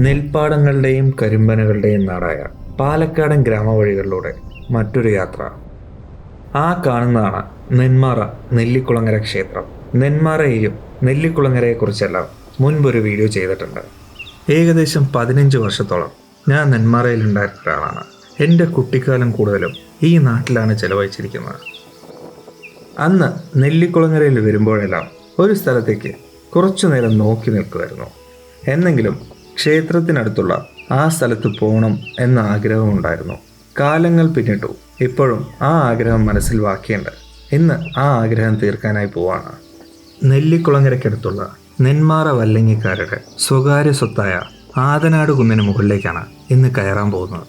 നെൽപ്പാടങ്ങളുടെയും കരിമ്പനകളുടെയും നാടായ പാലക്കാടൻ ഗ്രാമവഴികളിലൂടെ മറ്റൊരു യാത്ര. ആ കാണുന്നതാണ് നെന്മാറ നെല്ലിക്കുളങ്ങര ക്ഷേത്രം. നെന്മാറയെയും നെല്ലിക്കുളങ്ങരയെക്കുറിച്ചെല്ലാം മുൻപൊരു വീഡിയോ ചെയ്തിട്ടുണ്ട്. ഏകദേശം പതിനഞ്ച് വർഷത്തോളം ഞാൻ നെന്മാറയിൽ ഉണ്ടായിരുന്ന ഒരാളാണ്. എന്റെ കുട്ടിക്കാലം കൂടുതലും ഈ നാട്ടിലാണ് ചെലവഴിച്ചിരിക്കുന്നത്. അന്ന് നെല്ലിക്കുളങ്ങരയിൽ വരുമ്പോഴെല്ലാം ഒരു സ്ഥലത്തേക്ക് കുറച്ചു നേരം നോക്കി നിൽക്കുമായിരുന്നു. എന്നെങ്കിലും ക്ഷേത്രത്തിനടുത്തുള്ള ആ സ്ഥലത്ത് പോകണം എന്ന ആഗ്രഹമുണ്ടായിരുന്നു. കാലങ്ങൾ പിന്നിട്ടു. ഇപ്പോഴും ആ ആഗ്രഹം മനസ്സിൽ ബാക്കിയുണ്ട് ഇന്ന് ആ ആഗ്രഹം തീർക്കാനായി പോവാണ്. നെല്ലിക്കുളങ്ങരയ്ക്കടുത്തുള്ള നെന്മാറ വല്ലങ്ങിക്കാരുടെ സ്വകാര്യ സ്വത്തായ ആതനാട് കുന്നിന് മുകളിലേക്കാണ് ഇന്ന് കയറാൻ പോകുന്നത്.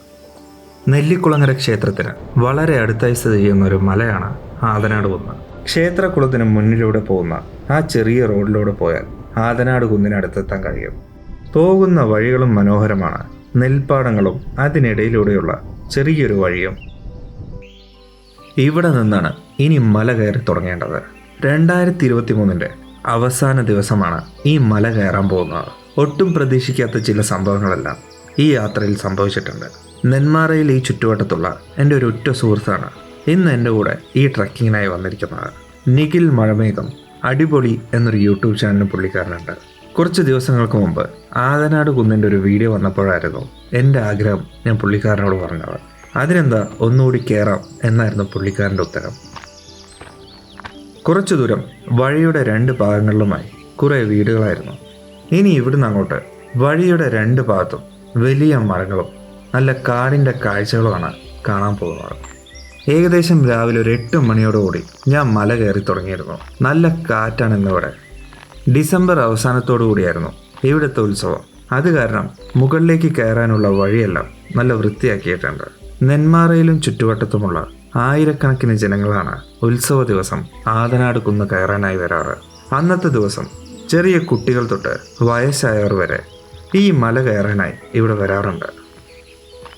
നെല്ലിക്കുളങ്ങര ക്ഷേത്രത്തിന് വളരെ അടുത്തായി സ്ഥിതി ചെയ്യുന്ന ഒരു മലയാണ് ആതനാട് കുന്ന്. ക്ഷേത്രക്കുളത്തിന് മുന്നിലൂടെ പോകുന്ന ആ ചെറിയ റോഡിലൂടെ പോയാൽ ആതനാട് കുന്നിനടുത്തെത്താൻ കഴിയും. പോകുന്ന വഴികളും മനോഹരമാണ്. നെൽപ്പാടങ്ങളും അതിനിടയിലൂടെയുള്ള ചെറിയൊരു വഴിയും. ഇവിടെ നിന്നാണ് ഇനി മല കയറി തുടങ്ങേണ്ടത്. രണ്ടായിരത്തി ഇരുപത്തി മൂന്നിന്റെ അവസാന ദിവസമാണ് ഈ മല കയറാൻ പോകുന്നത്. ഒട്ടും പ്രതീക്ഷിക്കാത്ത ചില സംഭവങ്ങളെല്ലാം ഈ യാത്രയിൽ സംഭവിച്ചിട്ടുണ്ട്. നെന്മാറയിൽ ഈ ചുറ്റുവട്ടത്തുള്ള എന്റെ ഒരു ഉറ്റ സുഹൃത്താണ് ഇന്ന് എന്റെ കൂടെ ഈ ട്രക്കിങ്ങിനായി വന്നിരിക്കുന്നത്. നിഖിൽ മഴമേഘം അടിപൊളി എന്നൊരു യൂട്യൂബ് ചാനലിന് പുള്ളിക്കാരനുണ്ട്. കുറച്ച് ദിവസങ്ങൾക്ക് മുമ്പ് ആദനാട് കുന്നിന്റെ ഒരു വീഡിയോ വന്നപ്പോഴായിരുന്നു എന്റെ ആഗ്രഹം ഞാൻ പുള്ളിക്കാരനോട് പറഞ്ഞത്. അതിനെന്താ ഒന്നുകൂടി കയറാം എന്നായിരുന്നു പുള്ളിക്കാരന്റെ ഉത്തരം. കുറച്ചു ദൂരം വഴിയുടെ രണ്ട് ഭാഗങ്ങളിലുമായി കുറേ വീടുകളായിരുന്നു. ഇനി ഇവിടുന്ന് അങ്ങോട്ട് വഴിയുടെ രണ്ട് ഭാഗത്തും വലിയ മരങ്ങളും നല്ല കാടിന്റെ കാഴ്ചകളുമാണ് കാണാൻ പോകുന്നത്. ഏകദേശം രാവിലെ ഒരു എട്ട് മണിയോടുകൂടി ഞാൻ മല കയറി തുടങ്ങിയിരുന്നു. നല്ല കാറ്റാണ് ഇന്നിവിടെ. ഡിസംബർ അവസാനത്തോടു കൂടിയായിരുന്നു ഇവിടുത്തെ ഉത്സവം. അത് കാരണം മുകളിലേക്ക് കയറാനുള്ള വഴിയെല്ലാം നല്ല വൃത്തിയാക്കിയിട്ടുണ്ട്. നെന്മാറയിലും ചുറ്റുവട്ടത്തുമുള്ള ആയിരക്കണക്കിന് ജനങ്ങളാണ് ഉത്സവ ദിവസം ആതനാട് കുന്ന് കയറാനായി വരാറ്. അന്നത്തെ ദിവസം ചെറിയ കുട്ടികൾ തൊട്ട് വയസ്സായവർ വരെ ഈ മല കയറാനായി ഇവിടെ വരാറുണ്ട്.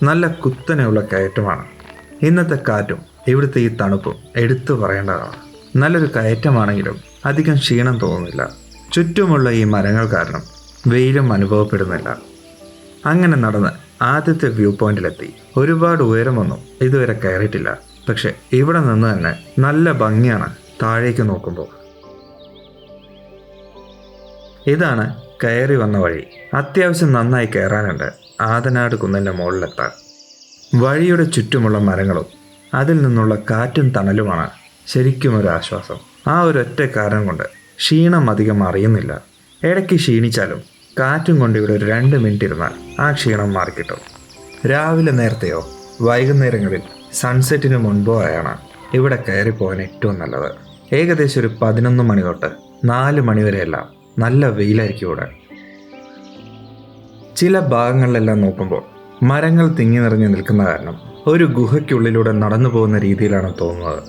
നല്ല കുത്തനെയുള്ള കയറ്റമാണ്. ഇന്നത്തെ കാറ്റും ഇവിടുത്തെ ഈ തണുപ്പും എടുത്തു പറയേണ്ടതാണ്. നല്ലൊരു കയറ്റമാണെങ്കിലും അധികം ക്ഷീണം തോന്നുന്നില്ല. ചുറ്റുമുള്ള ഈ മരങ്ങൾ കാരണം വെയിലും അനുഭവപ്പെടുന്നില്ല. അങ്ങനെ നടന്ന് ആദ്യത്തെ വ്യൂ പോയിന്റിലെത്തി. ഒരുപാട് ഉയരമൊന്നും ഇതുവരെ കയറിയിട്ടില്ല. പക്ഷെ ഇവിടെ നിന്ന് തന്നെ നല്ല ഭംഗിയാണ് താഴേക്ക് നോക്കുമ്പോൾ. ഇതാണ് കയറി വന്ന വഴി. അത്യാവശ്യം നന്നായി കയറാനുണ്ട്. ആദനാട് കുന്നിന്റെ മുകളിലെത്താൻ. വഴിയുടെ ചുറ്റുമുള്ള മരങ്ങളും അതിൽ നിന്നുള്ള കാറ്റും തണലുമാണ് ശരിക്കും ഒരു ആശ്വാസം. ആ ഒരു ഒറ്റ കാരണം കൊണ്ട് ക്ഷീണം അധികം അറിയുന്നില്ല. ഇടയ്ക്ക് ക്ഷീണിച്ചാലും കാറ്റും കൊണ്ട് ഇവിടെ ഒരു രണ്ട് മിനിറ്റ് ഇരുന്നാൽ ആ ക്ഷീണം മാറിക്കിട്ടും രാവിലെ നേരത്തെയോ വൈകുന്നേരങ്ങളിൽ സൺസെറ്റിന് മുൻപോ ആയാണ് ഇവിടെ കയറി പോകാൻ ഏറ്റവും നല്ലത്. ഏകദേശം ഒരു പതിനൊന്ന് മണി തൊട്ട് നാല് മണി വരെയെല്ലാം നല്ല വെയിലായിരിക്കും ഇവിടെ. ചില ഭാഗങ്ങളിലെല്ലാം നോക്കുമ്പോൾ മരങ്ങൾ തിങ്ങി നിറഞ്ഞു നിൽക്കുന്ന കാരണം ഒരു ഗുഹയ്ക്കുള്ളിലൂടെ നടന്നു പോകുന്ന രീതിയിലാണ് തോന്നുന്നത്.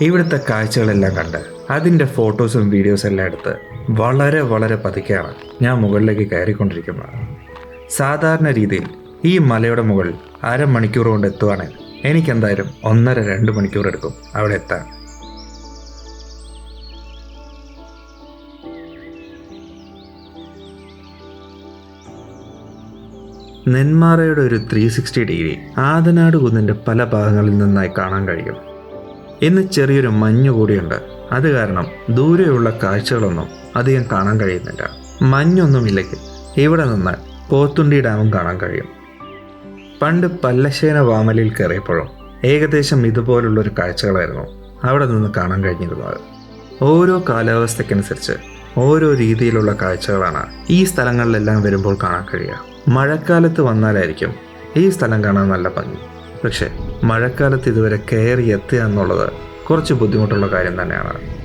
ഇവിടുത്തെ കാഴ്ചകളെല്ലാം കണ്ട് അതിന്റെ ഫോട്ടോസും വീഡിയോസും എല്ലാം എടുത്ത് വളരെ വളരെ പതുക്കെയാണ് ഞാൻ മുകളിലേക്ക് കയറിക്കൊണ്ടിരിക്കുന്നത്. സാധാരണ രീതിയിൽ ഈ മലയുടെ മുകളിൽ അരമണിക്കൂർ കൊണ്ട് എത്തുവാണെങ്കിൽ എനിക്കെന്തായാലും ഒന്നര രണ്ട് മണിക്കൂർ എടുക്കും അവിടെ എത്താൻ. നെന്മാറയുടെ ഒരു ത്രീ സിക്സ്റ്റി ഡിഗ്രി ആദനാട് കുന്നിന്റെ പല ഭാഗങ്ങളിൽ നിന്നായി കാണാൻ കഴിയും. ഇന്ന് ചെറിയൊരു മഞ്ഞ് കൂടിയുണ്ട്. അത് കാരണം ദൂരെയുള്ള കാഴ്ചകളൊന്നും അധികം കാണാൻ കഴിയുന്നില്ല. മഞ്ഞൊന്നുമില്ലെങ്കിൽ ഇവിടെ നിന്ന് പോത്തുണ്ടി ഡാമും കാണാൻ കഴിയും. പണ്ട് പല്ലശ്ശേന വാമലിൽ കയറിയപ്പോഴും ഏകദേശം ഇതുപോലുള്ളൊരു കാഴ്ചകളായിരുന്നു അവിടെ നിന്ന് കാണാൻ കഴിഞ്ഞിരുന്നത്. ഓരോ കാലാവസ്ഥയ്ക്കനുസരിച്ച് ഓരോ രീതിയിലുള്ള കാഴ്ചകളാണ് ഈ സ്ഥലങ്ങളിലെല്ലാം വരുമ്പോൾ കാണാൻ കഴിയുക. മഴക്കാലത്ത് വന്നാലായിരിക്കും ഈ സ്ഥലം കാണാൻ നല്ല ഭംഗി. പക്ഷെ മഴക്കാലത്ത് ഇതുവരെ കയറി എത്തുക എന്നുള്ളത് കുറച്ച് ബുദ്ധിമുട്ടുള്ള കാര്യം തന്നെയാണ്.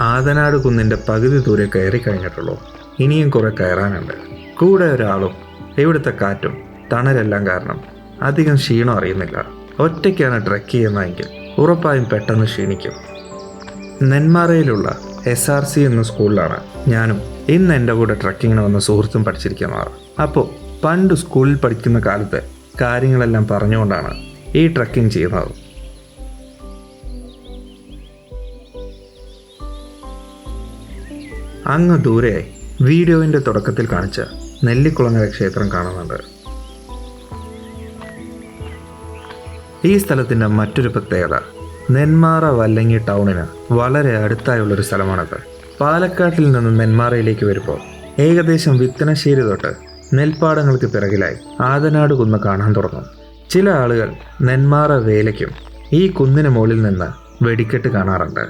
ആതനാട് കുന്നിന്റെ പകുതി ദൂരെ കയറി കഴിഞ്ഞിട്ടുള്ളൂ. ഇനിയും കുറെ കയറാനുണ്ട്. കൂടെ ഒരാളും ഇവിടുത്തെ കാറ്റും തണലെല്ലാം കാരണം അധികം ക്ഷീണം അറിയുന്നില്ല. ഒറ്റയ്ക്കാണ് ട്രെക്ക് ചെയ്യുന്നതെങ്കിൽ ഉറപ്പായും പെട്ടെന്ന് ക്ഷീണിക്കും. നെന്മാറയിലുള്ള എസ് ആർ സി എന്ന സ്കൂളിലാണ് ഞാനും ഇന്ന് എന്റെ കൂടെ ട്രക്കിങ്ങിന് വന്ന സുഹൃത്തും പഠിച്ചിരിക്കുന്നവർ. അപ്പോൾ പണ്ട് സ്കൂളിൽ പഠിക്കുന്ന കാലത്ത് കാര്യങ്ങളെല്ലാം പറഞ്ഞുകൊണ്ടാണ് ഈ ട്രക്കിംഗ് ചെയ്യുന്നത്. അങ്ങ് ദൂരെ വീഡിയോവിന്റെ തുടക്കത്തിൽ കാണിച്ച നെല്ലിക്കുളങ്ങര ക്ഷേത്രം കാണുന്നുണ്ട്. ഈ സ്ഥലത്തിന്റെ മറ്റൊരു പ്രത്യേകത നെന്മാറ വല്ലങ്ങി ടൗണിന് വളരെ അടുത്തായുള്ളൊരു സ്ഥലമാണത്. പാലക്കാട്ടിൽ നിന്ന് നെന്മാറയിലേക്ക് വരുമ്പോൾ ഏകദേശം വിത്തനശ്ശേരി തൊട്ട് നെൽപ്പാടങ്ങൾക്ക് പിറകിലായി ആതനാട് കുന്ന് കാണാൻ തുടങ്ങും. ചില ആളുകൾ നെന്മാറ വേലയ്ക്കും ഈ കുന്നിന് മുകളിൽ നിന്ന് വെടിക്കെട്ട് കാണാറുണ്ട്.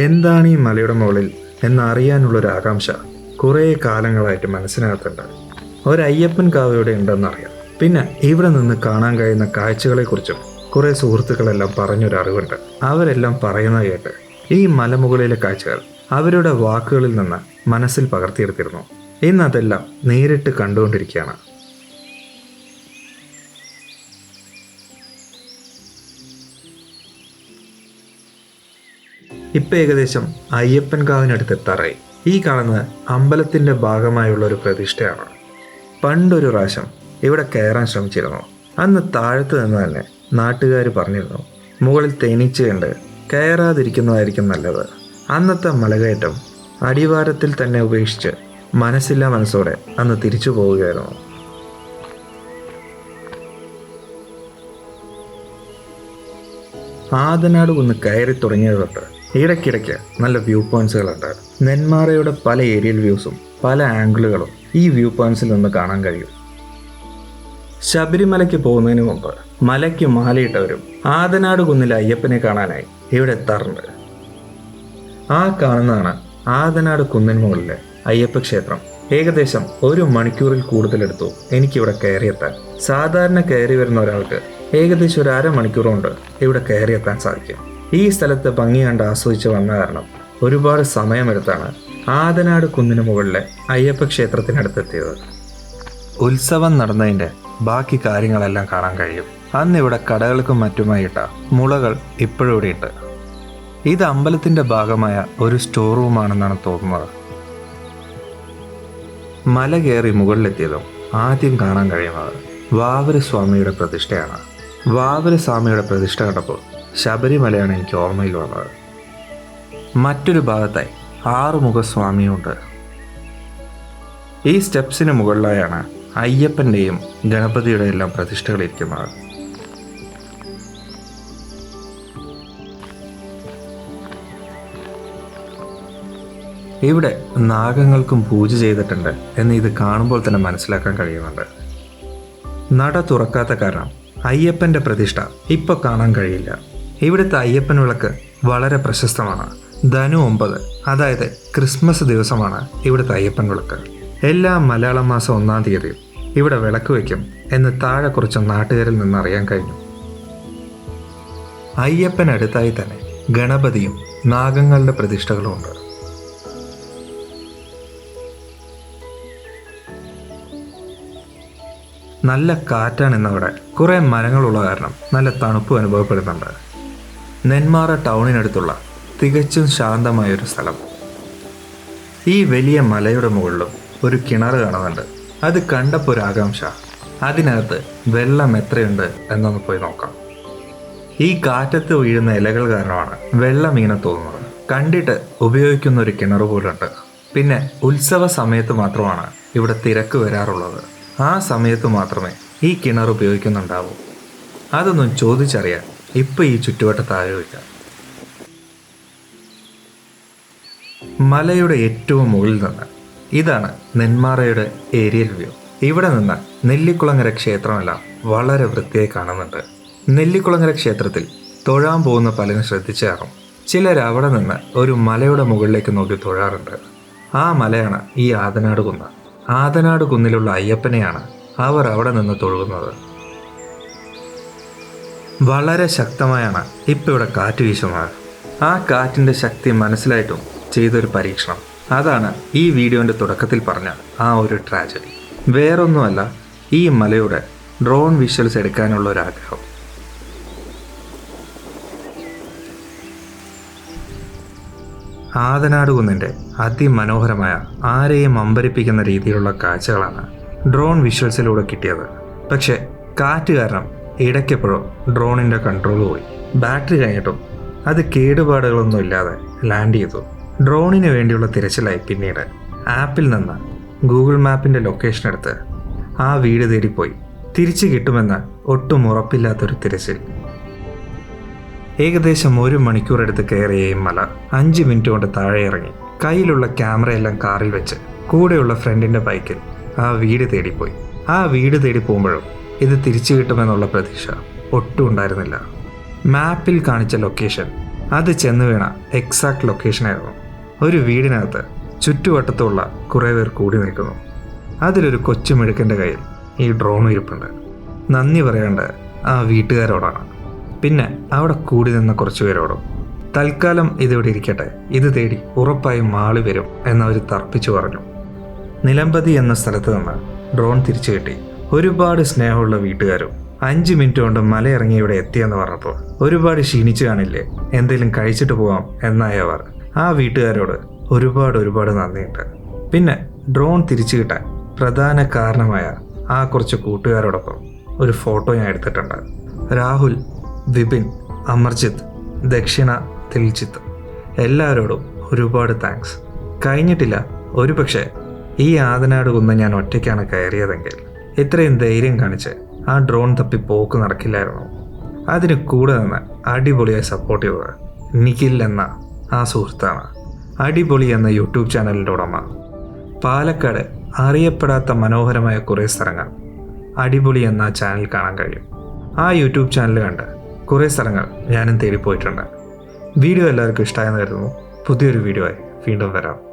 എന്താണ് ഈ മലയുടെ മുകളിൽ എന്നറിയാനുള്ളൊരു ആകാംക്ഷ കുറേ കാലങ്ങളായിട്ട് മനസ്സിനകത്തുണ്ട്. ഒരു അയ്യപ്പൻ ഉണ്ടെന്നറിയാം. പിന്നെ ഇവിടെ നിന്ന് കാണാൻ കഴിയുന്ന കാഴ്ചകളെക്കുറിച്ചും കുറേ സുഹൃത്തുക്കളെല്ലാം പറഞ്ഞൊരറിവുണ്ട് അവരെല്ലാം പറയുന്ന കേട്ട് ഈ മലമുകളിലെ കാഴ്ചകൾ അവരുടെ വാക്കുകളിൽ നിന്ന് മനസ്സിൽ പകർത്തിയെടുത്തിരുന്നു. ഇന്ന് അതെല്ലാം നേരിട്ട് കണ്ടുകൊണ്ടിരിക്കുകയാണ്. ഇപ്പം ഏകദേശം അയ്യപ്പൻ കാവിനടുത്ത് എത്താറായി. ഈ കാണുന്നത് അമ്പലത്തിന്റെ ഭാഗമായുള്ള ഒരു പ്രതിഷ്ഠയാണ്. പണ്ടൊരു പ്രാവശ്യം ഇവിടെ കയറാൻ ശ്രമിച്ചിരുന്നു. അന്ന് താഴത്ത് നിന്ന് തന്നെ നാട്ടുകാർ പറഞ്ഞിരുന്നു. മുകളിൽ തേനീച്ച കണ്ട് കയറാതിരിക്കുന്നതായിരിക്കും നല്ലത്. അന്നത്തെ മലകയറ്റം അടിവാരത്തിൽ തന്നെ ഉപേക്ഷിച്ച് മനസ്സില്ല മനസ്സോടെ അന്ന് തിരിച്ചു പോവുകയായിരുന്നു. ആദനാട് കുന്ന് കയറി തുടങ്ങിയത് തൊട്ട് ഇടയ്ക്കിടയ്ക്ക് നല്ല വ്യൂ പോയിന്റ്സുകളുണ്ട്. നെന്മാറയുടെ പല ഏരിയൽ വ്യൂസും പല ആംഗിളുകളും ഈ വ്യൂ പോയിന്റ്സിൽ നിന്ന് കാണാൻ കഴിയും. ശബരിമലയ്ക്ക് പോകുന്നതിന് മുമ്പ് മലയ്ക്ക് മാലയിട്ടവരും ആദനാട് കുന്നിലെ അയ്യപ്പനെ കാണാനായി ഇവിടെ എത്താറുണ്ട്. ആ കാണുന്നതാണ് ആദനാട് കുന്നിൻ മുകളിലെ അയ്യപ്പ ക്ഷേത്രം. ഏകദേശം ഒരു മണിക്കൂറിൽ കൂടുതലെടുത്തു എനിക്കിവിടെ കയറിയെത്താൻ. സാധാരണ കയറി വരുന്ന ഒരാൾക്ക് ഏകദേശം ഒരു അരമണിക്കൂർ കൊണ്ട് ഇവിടെ കയറിയെത്താൻ സാധിക്കും. ഈ സ്ഥലത്തെ ഭംഗി കണ്ട് ആസ്വദിച്ച് വന്ന കാരണം ഒരുപാട് സമയമെടുത്താണ് ആദനാട് കുന്നിന് മുകളിലെ അയ്യപ്പ ക്ഷേത്രത്തിനടുത്തെത്തിയത്. ഉത്സവം നടന്നതിന്റെ ബാക്കി കാര്യങ്ങളെല്ലാം കാണാൻ കഴിയും. അന്ന് ഇവിടെ കടകൾക്കും മറ്റുമായിട്ട മുളകൾ ഇപ്പോഴും ഇവിടെയുണ്ട് ഇത് അമ്പലത്തിന്റെ ഭാഗമായ ഒരു സ്റ്റോർ റൂമാണെന്നാണ് തോന്നുന്നത്. മല കയറി മുകളിലെത്തിയതും ആദ്യം കാണാൻ കഴിയുന്നത് വാവര സ്വാമിയുടെ പ്രതിഷ്ഠയാണ്. വാവര സ്വാമിയുടെ പ്രതിഷ്ഠ കണ്ടപ്പോൾ ശബരിമലയാണ് എനിക്ക് ഓർമ്മയിൽ വന്നത്. മറ്റൊരു ഭാഗത്തായി ആറുമുഖ സ്വാമിയുണ്ട് ഈ സ്റ്റെപ്സിന് മുകളിലായാണ് അയ്യപ്പന്റെയും ഗണപതിയുടെ എല്ലാം പ്രതിഷ്ഠകളിരിക്കുന്നതാണ് ഇവിടെ നാഗങ്ങൾക്കും പൂജ ചെയ്തിട്ടുണ്ട് എന്ന് ഇത് കാണുമ്പോൾ തന്നെ മനസ്സിലാക്കാൻ കഴിയുന്നുണ്ട്. നട തുറക്കാത്ത കാരണം അയ്യപ്പന്റെ പ്രതിഷ്ഠ ഇപ്പൊ കാണാൻ കഴിയില്ല. ഇവിടുത്തെ അയ്യപ്പൻ വിളക്ക് വളരെ പ്രശസ്തമാണ്. ധനു ഒമ്പത് അതായത് ക്രിസ്മസ് ദിവസമാണ് ഇവിടുത്തെ അയ്യപ്പൻ വിളക്ക്. എല്ലാ മലയാള മാസം ഒന്നാം തീയതിയും ഇവിടെ വിളക്ക് വയ്ക്കും എന്ന് താഴെ കുറച്ച് നാട്ടുകാരിൽ നിന്ന് അറിയാൻ കഴിഞ്ഞു. അയ്യപ്പനടുത്തായി തന്നെ ഗണപതിയും നാഗങ്ങളുടെ പ്രതിഷ്ഠകളും ഉണ്ട്. നല്ല കാറ്റാണ് ഇന്നവിടെ കുറേ മരങ്ങളുള്ള കാരണം നല്ല തണുപ്പ് അനുഭവപ്പെടുന്നുണ്ട്. നെന്മാറ ടൗണിനടുത്തുള്ള തികച്ചും ശാന്തമായൊരു സ്ഥലം. ഈ വലിയ മലയുടെ മുകളിലും ഒരു കിണർ കാണുന്നുണ്ട്. അത് കണ്ടപ്പോൾ ഒരു ആകാംക്ഷ. അതിനകത്ത് വെള്ളം എത്രയുണ്ട് എന്നൊന്ന് പോയി നോക്കാം. ഈ കാറ്റത്ത് വീഴുന്ന ഇലകൾ കാരണമാണ് വെള്ളം ഇങ്ങനെ തോന്നുന്നത്. കണ്ടിട്ട് ഉപയോഗിക്കുന്ന ഒരു കിണർ പോലുണ്ട്. പിന്നെ ഉത്സവ സമയത്ത് മാത്രമാണ് ഇവിടെ തിരക്ക് വരാറുള്ളത്. ആ സമയത്ത് മാത്രമേ ഈ കിണർ ഉപയോഗിക്കുന്നുണ്ടാവൂ. അതൊന്നും ചോദിച്ചറിയാൻ ഇപ്പൊ ഈ ചുറ്റുവട്ടത്ത് ആരുമില്ല. മലയുടെ ഏറ്റവും മുകളിൽ നിന്ന് ഇതാണ് നെന്മാറയുടെ ഏരിയൽ വ്യൂ ഇവിടെ നിന്ന് നെല്ലിക്കുളങ്ങര ക്ഷേത്രമെല്ലാം വളരെ വൃത്തിയായി കാണുന്നുണ്ട്. നെല്ലിക്കുളങ്ങര ക്ഷേത്രത്തിൽ തൊഴാൻ പോകുന്ന പലരും ശ്രദ്ധിച്ചു കാണും ചിലർ അവിടെ നിന്ന് ഒരു മലയുടെ മുകളിലേക്ക് നോക്കി തൊഴാറുണ്ട്. ആ മലയാണ് ഈ ആതനാട് കുന്ന്. ആതനാട് കുന്നിലുള്ള അയ്യപ്പനെയാണ് അവർ അവിടെ നിന്ന് തൊഴുകുന്നത്. വളരെ ശക്തമായാണ് ഇപ്പോൾ ഇവിടെ കാറ്റ് വീശുന്നത്. ആ കാറ്റിന്റെ ശക്തി മനസ്സിലായിട്ടും ചെയ്തൊരു പരീക്ഷണം. അതാണ് ഈ വീഡിയോന്റെ തുടക്കത്തിൽ പറഞ്ഞ ആ ഒരു ട്രാജഡി വേറൊന്നുമല്ല ഈ മലയുടെ ഡ്രോൺ വിഷ്വൽസ് എടുക്കാനുള്ള ഒരു ആഗ്രഹം. ആതനാട് കുന്നിന്റെ അതിമനോഹരമായ ആരെയും അമ്പരിപ്പിക്കുന്ന രീതിയിലുള്ള കാഴ്ചകളാണ് ഡ്രോൺ വിഷ്വൽസിലൂടെ കിട്ടിയത്. പക്ഷേ കാറ്റ് കാരണം ഇടയ്ക്കെപ്പോഴോ ഡ്രോണിന്റെ കൺട്രോൾ പോയി. ബാറ്ററി കഴിഞ്ഞിട്ടും അത് കേടുപാടുകളൊന്നും ഇല്ലാതെ ലാൻഡ് ചെയ്തു. ഡ്രോണിന് വേണ്ടിയുള്ള തിരച്ചിലായി പിന്നീട് ആപ്പിൽ നിന്ന് ഗൂഗിൾ മാപ്പിന്റെ ലൊക്കേഷൻ എടുത്ത് ആ വീട് തേടിപ്പോയി. തിരിച്ചു കിട്ടുമെന്ന് ഒട്ടും ഉറപ്പില്ലാത്തൊരു തിരച്ചിൽ. ഏകദേശം ഒരു മണിക്കൂർ എടുത്ത് കയറിയ മല അഞ്ച് മിനിറ്റ് കൊണ്ട് താഴെ ഇറങ്ങി. കയ്യിലുള്ള ക്യാമറയെല്ലാം കാറിൽ വെച്ച് കൂടെയുള്ള ഫ്രണ്ടിന്റെ ബൈക്കിൽ ആ വീട് തേടിപ്പോയി. ആ വീട് തേടി പോകുമ്പോഴും ഇത് തിരിച്ചു കിട്ടുമെന്നുള്ള പ്രതീക്ഷ ഒട്ടും ഉണ്ടായിരുന്നില്ല. മാപ്പിൽ കാണിച്ച ലൊക്കേഷൻ അത് ചെന്ന് വീണ എക്സാക്ട് ലൊക്കേഷനായിരുന്നു. ഒരു വീടിനകത്ത് ചുറ്റുവട്ടത്തുള്ള കുറേ പേർ കൂടി നിൽക്കുന്നു. അതിലൊരു കൊച്ചു മിടുക്കന്റെ കയ്യിൽ ഈ ഡ്രോൺ ഇരിപ്പുണ്ട്. നന്ദി പറയേണ്ട ആ വീട്ടുകാരോടാണ്. പിന്നെ അവിടെ കൂടി നിന്ന കുറച്ചു പേരോടും തൽക്കാലം ഇതിവിടെ ഇരിക്കട്ടെ. ഇത് തേടി ഉറപ്പായും മാളി വരും എന്നവർ തർപ്പിച്ചു പറഞ്ഞു. നിലമ്പതി എന്ന സ്ഥലത്ത് നിന്ന് ഡ്രോൺ തിരിച്ചു കിട്ടി. ഒരുപാട് സ്നേഹമുള്ള വീട്ടുകാരും അഞ്ച് മിനിറ്റ് കൊണ്ട് മലയിറങ്ങി ഇവിടെ എത്തിയെന്ന് പറഞ്ഞപ്പോൾ ഒരുപാട് ക്ഷീണിച്ചു കാണില്ലേ എന്തെങ്കിലും കഴിച്ചിട്ട് പോവാം എന്നായവർ ആ വീട്ടുകാരോട് ഒരുപാട് ഒരുപാട് നന്ദിയുണ്ട്. പിന്നെ ഡ്രോൺ തിരിച്ചു കിട്ടാൻ പ്രധാന കാരണമായ ആ കുറച്ച് കൂട്ടുകാരോടൊപ്പം ഒരു ഫോട്ടോ ഞാൻ എടുത്തിട്ടുണ്ട്. രാഹുൽ വിപിൻ അമർജിത്ത് ദക്ഷിണ ദിൽജിത്ത്. എല്ലാവരോടും ഒരുപാട് താങ്ക്സ് കഴിഞ്ഞിട്ടില്ല ഒരു പക്ഷേ ഈ ആദനാട് കുന്ന് ഞാൻ ഒറ്റയ്ക്കാണ് കയറിയതെങ്കിൽ ഇത്രയും ധൈര്യം കാണിച്ച് ആ ഡ്രോൺ തപ്പി പോക്ക് നടക്കില്ലായിരുന്നു. അതിന് കൂടെ നിന്ന് അടിപൊളിയായി സപ്പോർട്ട് ചെയ്തത് നിഖിൽ എന്ന ആ സുഹൃത്താണ്. അടിപൊളി എന്ന യൂട്യൂബ് ചാനലിന്റെ ഉടമ. പാലക്കാട് അറിയപ്പെടാത്ത മനോഹരമായ കുറേ സ്ഥലങ്ങൾ അടിപൊളി എന്ന ചാനൽ കാണാൻ കഴിയും. ആ യൂട്യൂബ് ചാനൽ കണ്ട് കുറേ സ്ഥലങ്ങൾ ഞാനും തേടിപ്പോയിട്ടുണ്ട്. വീഡിയോ എല്ലാവർക്കും ഇഷ്ടമായെന്ന് കരുതുന്നു. പുതിയൊരു വീഡിയോ ആയി വീണ്ടും വരാം.